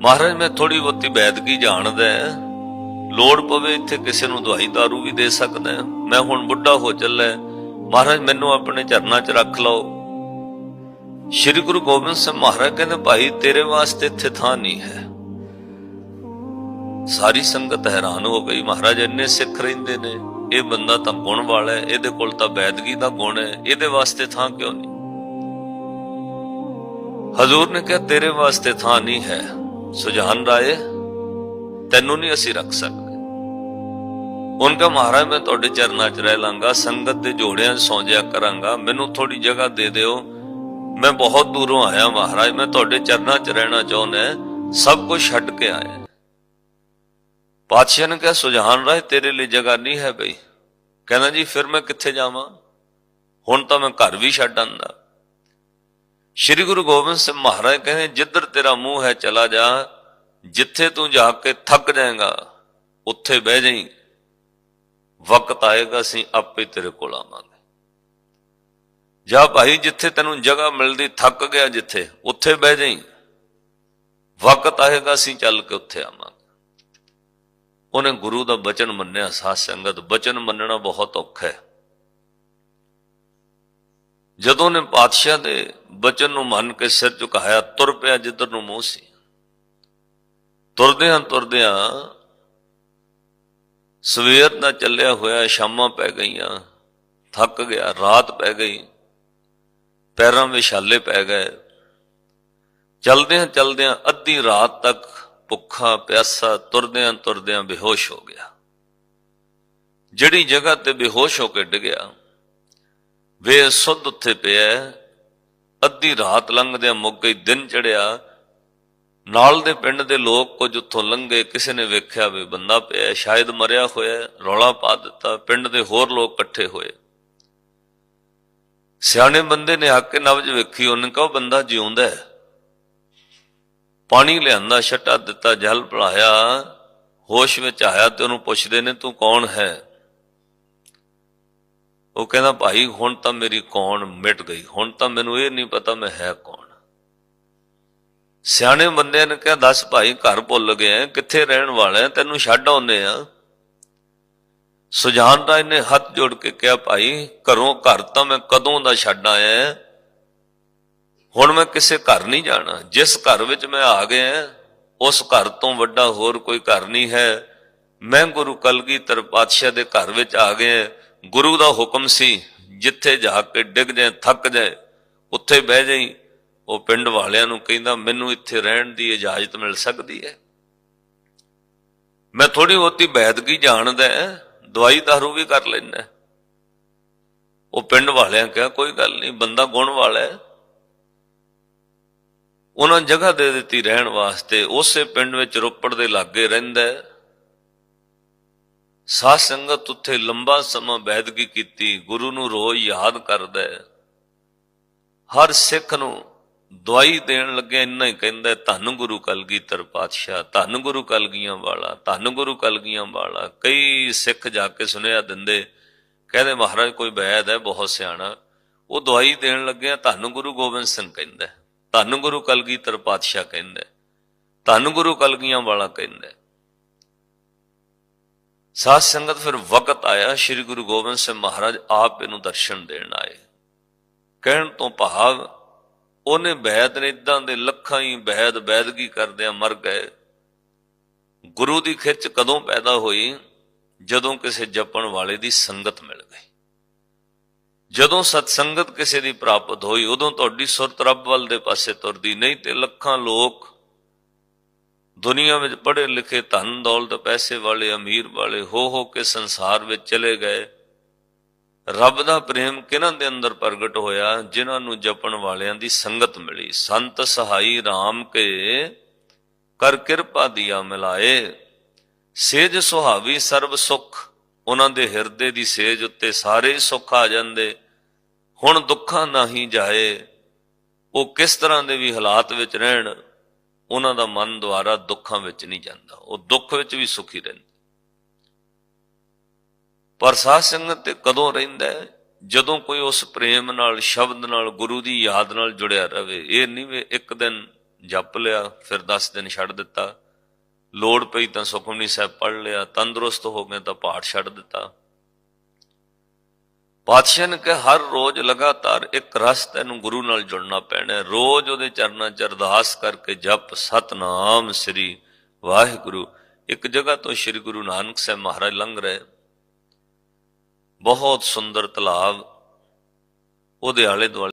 ਮਹਾਰਾਜ, ਮੈਂ ਥੋੜੀ ਬਹੁਤੀ ਬੈਦਗੀ ਜਾਣਦਾ ਲੋੜ ਪਵੇ ਇੱਥੇ ਕਿਸੇ ਨੂੰ ਦਵਾਈ ਦਾਰੂ ਵੀ ਦੇ ਸਕਦਾ ਮੈਂ ਹੁਣ ਬੁੱਢਾ ਹੋ ਚੱਲਾ ਮਹਾਰਾਜ, ਮੈਨੂੰ ਆਪਣੇ ਚਰਨਾਂ 'ਚ ਰੱਖ ਲਓ। ਸ਼੍ਰੀ ਗੁਰੂ ਗੋਬਿੰਦ ਸਿੰਘ ਮਹਾਰਾਜ ਕਹਿੰਦੇ, ਭਾਈ, ਤੇਰੇ ਵਾਸਤੇ ਇੱਥੇ ਥਾਂ ਨਹੀਂ ਹੈ। ਸਾਰੀ ਸੰਗਤ ਹੈਰਾਨ ਹੋ ਗਈ। ਮਹਾਰਾਜ, ਇੰਨੇ ਸਿੱਖ ਰਹਿੰਦੇ ਨੇ। ਇਹ ਬੰਦਾ ਤਾਂ ਗੁਣ ਵਾਲਾ ਹੈ। ਇਹਦੇ ਕੋਲ ਤਾਂ ਬੈਦਗੀ ਦਾ ਗੁਣ ਹੈ। ਇਹਦੇ ਵਾਸਤੇ ਥਾਂ ਕਿਉਂ ਨਹੀਂ? ਹਜ਼ੂਰ ਨੇ ਕਿਹਾ, ਤੇਰੇ ਵਾਸਤੇ ਥਾਂ ਨਹੀਂ ਹੈ। ਸੁਜਾਨ ਰਾਏ, ਤੈਨੂੰ ਨਹੀਂ ਅਸੀਂ ਰੱਖ ਸਕਦੇ। ਉਹਨਾਂ ਕਹਾ ਮਹਾਰਾਜ, ਮੈਂ ਤੁਹਾਡੇ ਚਰਨਾਂ 'ਚ ਰਹਿ ਲਾਂਗਾ, ਸੰਗਤ ਦੇ ਜੋੜਿਆਂ 'ਚ ਸੌਂਜਿਆ ਕਰਾਂਗਾ, ਮੈਨੂੰ ਥੋੜੀ ਜਗ੍ਹਾ ਦੇ ਦਿਓ। ਮੈਂ ਬਹੁਤ ਦੂਰੋਂ ਆਇਆ ਮਹਾਰਾਜ, ਮੈਂ ਤੁਹਾਡੇ ਚਰਨਾਂ 'ਚ ਰਹਿਣਾ ਚਾਹੁੰਦਾ, ਸਭ ਕੁਝ ਛੱਡ ਕੇ ਆਇਆ। ਪਾਤਸ਼ਾਹ ਨੇ ਕਿਹਾ, ਸੁਜਾਨ ਰਾਏ, ਤੇਰੇ ਲਈ ਜਗ੍ਹਾ ਨਹੀਂ ਹੈ ਬਈ। ਕਹਿੰਦਾ, ਜੀ, ਫਿਰ ਮੈਂ ਕਿੱਥੇ ਜਾਵਾਂ? ਹੁਣ ਤਾਂ ਮੈਂ ਘਰ ਵੀ ਛੱਡ ਆਂਦਾ। ਸ਼੍ਰੀ ਗੁਰੂ ਗੋਬਿੰਦ ਸਿੰਘ ਮਹਾਰਾਜ ਕਹਿੰਦੇ, ਜਿੱਧਰ ਤੇਰਾ ਮੂੰਹ ਹੈ ਚਲਾ ਜਾ, ਜਿੱਥੇ ਤੂੰ ਜਾ ਕੇ ਥੱਕ ਜਾਏਗਾ, ਉੱਥੇ ਬਹਿ ਜਾਈ। ਵਕਤ ਆਏਗਾ, ਅਸੀਂ ਆਪੇ ਤੇਰੇ ਕੋਲ ਆਵਾਂਗੇ। ਜਾ ਭਾਈ, ਜਿੱਥੇ ਤੈਨੂੰ ਜਗ੍ਹਾ ਮਿਲਦੀ, ਥੱਕ ਗਿਆ ਜਿੱਥੇ, ਉੱਥੇ ਬਹਿ ਜਾਈ। ਵਕਤ ਆਏਗਾ, ਅਸੀਂ ਚੱਲ ਕੇ ਉੱਥੇ ਆਵਾਂਗੇ। ਉਹਨੇ ਗੁਰੂ ਦਾ ਬਚਨ ਮੰਨਿਆ, ਸਾਧ ਸੰਗਤ, ਬਚਨ ਮੰਨਣਾ ਬਹੁਤ ਔਖਾ ਹੈ। ਜਦੋਂ ਨੇ ਪਾਤਸ਼ਾਹ ਦੇ ਬਚਨ ਨੂੰ ਮੰਨ ਕੇ ਸਿਰ ਝੁਕਾਇਆ, ਤੁਰ ਪਿਆ ਜਿੱਧਰ ਨੂੰ ਮੂੰਹ ਸੀ। ਤੁਰਦਿਆਂ ਤੁਰਦਿਆਂ ਸਵੇਰ ਦਾ ਚੱਲਿਆ ਹੋਇਆ, ਸ਼ਾਮਾਂ ਪੈ ਗਈਆਂ, ਥੱਕ ਗਿਆ, ਰਾਤ ਪੈ ਗਈ, ਪੈਰਾਂ ਵਿੱਚ ਛਾਲੇ ਪੈ ਗਏ। ਚਲਦਿਆਂ ਚਲਦਿਆਂ ਅੱਧੀ ਰਾਤ ਤੱਕ ਭੁੱਖਾ ਪਿਆਸਾ ਤੁਰਦਿਆਂ ਤੁਰਦਿਆਂ ਬੇਹੋਸ਼ ਹੋ ਗਿਆ। ਜਿਹੜੀ ਜਗ੍ਹਾ ਤੇ ਬੇਹੋਸ਼ ਹੋ ਕੇ ਡਿੱਗਿਆ ਵੇ ਸੁੱਧ ਉੱਥੇ ਪਿਆ ਅੱਧੀ ਰਾਤ ਲੰਘਦਿਆਂ ਮੁੱਕ ਗਈ ਦਿਨ ਚੜਿਆ ਨਾਲ ਦੇ ਪਿੰਡ ਦੇ ਲੋਕ ਕੁਝ ਉੱਥੋਂ ਲੰਘੇ, ਕਿਸੇ ਨੇ ਵੇਖਿਆ ਵੀ ਬੰਦਾ ਪਿਆ ਸ਼ਾਇਦ ਮਰਿਆ ਹੋਇਆ ਰੌਲਾ ਪਾ ਦਿੱਤਾ, ਪਿੰਡ ਦੇ ਹੋਰ ਲੋਕ ਇਕੱਠੇ ਹੋਏ। ਸਿਆਣੇ ਬੰਦੇ ਨੇ ਆ ਕੇ ਨਬਜ ਵੇਖੀ, ਉਹਨੇ ਕਹਾ ਬੰਦਾ ਜਿਉਂਦਾ ਹੈ। ਪਾਣੀ ਲਿਆਂਦਾ, ਛਟਾ ਦਿੱਤਾ, ਜਲ ਭਲਾਇਆ ਹੋਸ਼ ਵਿੱਚ ਆਇਆ ਤੇ ਉਹਨੂੰ ਪੁੱਛਦੇ ਨੇ, ਤੂੰ ਕੌਣ ਹੈ? ਉਹ ਕਹਿੰਦਾ, ਭਾਈ, ਹੁਣ ਤਾਂ ਮੇਰੀ ਕੌਣ ਮਿਟ ਗਈ? ਹੁਣ ਤਾਂ ਮੈਨੂੰ ਇਹ ਨਹੀਂ ਪਤਾ ਮੈਂ ਹੈ ਕੌਣ। ਸਿਆਣੇ ਬੰਦਿਆਂ ਨੇ ਕਿਹਾ, ਦੱਸ ਭਾਈ, ਘਰ ਭੁੱਲ ਗਏ ਕਿੱਥੇ ਰਹਿਣ ਵਾਲਾ ਤੈਨੂੰ ਛੱਡ ਆਉਨੇ ਆ। ਸੁਜਾਨ ਰਾਜ ਨੇ ਹੱਥ ਜੋੜ ਕੇ ਕਿਹਾ, ਭਾਈ, ਘਰੋਂ ਘਰ ਤਾਂ ਮੈਂ ਕਦੋਂ ਦਾ ਛੱਡ ਆਇਆ ਹੁਣ ਮੈਂ ਕਿਸੇ ਘਰ ਨਹੀਂ ਜਾਣਾ। ਜਿਸ ਘਰ ਵਿੱਚ ਮੈਂ ਆ ਗਿਆ ਉਸ ਘਰ ਤੋਂ ਵੱਡਾ ਹੋਰ ਕੋਈ ਘਰ ਨਹੀਂ ਹੈ। ਮੈਂ ਗੁਰੂ ਕਲਗੀਧਰ ਪਾਤਸ਼ਾਹ ਦੇ ਘਰ ਵਿੱਚ ਆ ਗਿਆ ਗੁਰੂ ਦਾ ਹੁਕਮ ਸੀ, ਜਿੱਥੇ ਜਾ ਕੇ ਡਿੱਗ ਜਾਏ, ਥੱਕ ਜਾਏ, ਉੱਥੇ ਬਹਿ ਜਾਈ, ਉਹ ਪਿੰਡ ਵਾਲਿਆਂ ਨੂੰ ਕਹਿੰਦਾ, ਮੈਨੂੰ ਇੱਥੇ ਰਹਿਣ ਦੀ ਇਜਾਜ਼ਤ ਮਿਲ ਸਕਦੀ ਹੈ? ਮੈਂ ਥੋੜੀ ਬਹੁਤੀ ਬੈਦਗੀ ਜਾਣਦਾ ਦਵਾਈ ਦਾਰੂ ਵੀ ਕਰ ਲੈਣਾ ਉਹ ਪਿੰਡ ਵਾਲਿਆਂ ਕਿਹਾ, ਕੋਈ ਗੱਲ ਨਹੀਂ, ਬੰਦਾ ਗੁਣ ਵਾਲਾ ਹੈ ਉਹਨਾਂ ਜਗ੍ਹਾ ਦੇ ਦਿੱਤੀ ਰਹਿਣ ਵਾਸਤੇ, ਉਸੇ ਪਿੰਡ ਵਿੱਚ ਰੋਪੜ ਦੇ ਲਾਗੇ ਰਹਿੰਦਾ ਸਾਧ ਸੰਗਤ ਉੱਥੇ ਲੰਬਾ ਸਮਾਂ ਬੈਦਗੀ ਕੀਤੀ, ਗੁਰੂ ਨੂੰ ਰੋਜ਼ ਯਾਦ ਕਰਦਾ ਹੈ। ਹਰ ਸਿੱਖ ਨੂੰ ਦਵਾਈ ਦੇਣ ਲੱਗੇ ਇੰਨਾ ਹੀ ਕਹਿੰਦਾ, ਧੰਨ ਗੁਰੂ ਕਲਗੀਧਰ ਪਾਤਸ਼ਾਹ, ਧੰਨ ਗੁਰੂ ਕਲਗੀਆਂ ਵਾਲਾ, ਧੰਨ ਗੁਰੂ ਕਲਗੀਆਂ ਵਾਲਾ। ਕਈ ਸਿੱਖ ਜਾ ਕੇ ਸੁਨੇਹਾ ਦਿੰਦੇ, ਕਹਿੰਦੇ, ਮਹਾਰਾਜ, ਕੋਈ ਬੈਦ ਹੈ, ਬਹੁਤ ਸਿਆਣਾ। ਉਹ ਦਵਾਈ ਦੇਣ ਲੱਗਿਆ, ਧੰਨ ਗੁਰੂ ਗੋਬਿੰਦ ਸਿੰਘ ਕਹਿੰਦਾ ਧੰਨ ਗੁਰੂ ਕਲਗੀਧਰ ਪਾਤਸ਼ਾਹ ਕਹਿੰਦਾ ਧੰਨ ਗੁਰੂ ਕਲਗੀਆਂ ਵਾਲਾ ਕਹਿੰਦਾ ਸਾਧ ਸੰਗਤ ਫਿਰ ਵਕਤ ਆਇਆ, ਸ੍ਰੀ ਗੁਰੂ ਗੋਬਿੰਦ ਸਿੰਘ ਮਹਾਰਾਜ ਆਪ ਇਹਨੂੰ ਦਰਸ਼ਨ ਦੇਣ ਆਏ। ਕਹਿਣ ਤੋਂ ਭਾਵ ਉਹਨੇ ਬੈਦ ਨੇ ਇਦਾਂ ਦੇ ਲੱਖਾਂ ਹੀ ਬੈਦ ਬੈਦਗੀ ਕਰਦਿਆਂ ਮਰ ਗਏ। ਗੁਰੂ ਦੀ ਖਿੱਚ ਕਦੋਂ ਪੈਦਾ ਹੋਈ? ਜਦੋਂ ਕਿਸੇ ਜਪਣ ਵਾਲੇ ਦੀ ਸੰਗਤ ਮਿਲ ਗਈ। ਜਦੋਂ ਸਤ ਸੰਗਤ ਕਿਸੇ ਦੀ ਪ੍ਰਾਪਤ ਹੋਈ, ਉਦੋਂ ਤੁਹਾਡੀ ਸੁਰਤ ਰੱਬ ਵੱਲ ਦੇ ਪਾਸੇ ਤੁਰਦੀ, ਨਹੀਂ ਤੇ ਲੱਖਾਂ ਲੋਕ ਦੁਨੀਆ ਵਿੱਚ ਪੜ੍ਹੇ ਲਿਖੇ ਧਨ ਦੌਲਤ ਪੈਸੇ ਵਾਲੇ, ਅਮੀਰ ਵਾਲੇ, ਹੋ ਹੋ ਕੇ ਸੰਸਾਰ ਵਿੱਚ ਚਲੇ ਗਏ। ਰੱਬ ਦਾ ਪ੍ਰੇਮ ਕਿਹਨਾਂ ਦੇ ਅੰਦਰ ਪ੍ਰਗਟ ਹੋਇਆ? ਜਿਨ੍ਹਾਂ ਨੂੰ ਜਪਣ ਵਾਲਿਆਂ ਦੀ ਸੰਗਤ ਮਿਲੀ। ਸੰਤ ਸਹਾਈ RAM ਕੇ ਕਰ ਕਿਰਪਾ ਦੀਆ ਮਿਲਾਏ। ਸੇਜ ਸੁਹਾਵੀ ਸਰਬ ਸੁਖ। ਉਹਨਾਂ ਦੇ ਹਿਰਦੇ ਦੀ ਸੇਜ ਉੱਤੇ ਸਾਰੇ ਸੁੱਖ ਆ ਜਾਂਦੇ। ਹੁਣ ਦੁੱਖਾਂ ਨਹੀਂ ਜਾਏ। ਉਹ ਕਿਸ ਤਰ੍ਹਾਂ ਦੇ ਵੀ ਹਾਲਾਤ ਵਿੱਚ ਰਹਿਣ? ਉਹਨਾਂ ਦਾ ਮਨ ਦੁਆਰਾ ਦੁੱਖਾਂ ਵਿੱਚ ਨਹੀਂ ਜਾਂਦਾ। ਉਹ ਦੁੱਖ ਵਿੱਚ ਵੀ ਸੁਖੀ ਰਹਿੰਦਾ। ਪਰ ਸਾਧ ਸੰਗਤ ਤੇ ਕਦੋਂ ਰਹਿੰਦਾ ਜਦੋਂ ਕੋਈ ਉਸ ਪ੍ਰੇਮ ਨਾਲ, ਸ਼ਬਦ ਨਾਲ, ਗੁਰੂ ਦੀ ਯਾਦ ਨਾਲ ਜੁੜਿਆ ਰਵੇ। ਇਹ ਨਹੀਂ ਵੀ ਇੱਕ ਦਿਨ ਜਪ ਲਿਆ, ਫਿਰ 10 ਦਿਨ ਛੱਡ ਦਿੱਤਾ। ਲੋੜ ਪਈ ਤਾਂ ਸੁਖਮਨੀ ਸਾਹਿਬ ਪੜ੍ਹ ਲਿਆ। ਤੰਦਰੁਸਤ ਹੋ ਗਏ ਤਾਂ ਪਾਠ ਛੱਡ ਦਿੱਤਾ। ਪਾਤਸ਼ਾਹ ਨੇ ਕਿ ਹਰ ਰੋਜ਼ ਲਗਾਤਾਰ ਇੱਕ ਰਸ ਤੈਨੂੰ ਗੁਰੂ ਨਾਲ ਜੁੜਨਾ ਪੈਣਾ ਰੋਜ਼ ਉਹਦੇ ਚਰਨਾਂ 'ਚ ਅਰਦਾਸ ਕਰਕੇ ਜਪ, ਸਤਨਾਮ ਸ੍ਰੀ ਵਾਹਿਗੁਰੂ। ਇੱਕ ਜਗ੍ਹਾ ਤੋਂ ਸ੍ਰੀ ਗੁਰੂ ਨਾਨਕ ਸਾਹਿਬ ਮਹਾਰਾਜ ਲੰਘ ਰਹੇ। ਬਹੁਤ ਸੁੰਦਰ ਤਲਾਬ ਉਹਦੇ ਆਲੇ ਦੁਆਲੇ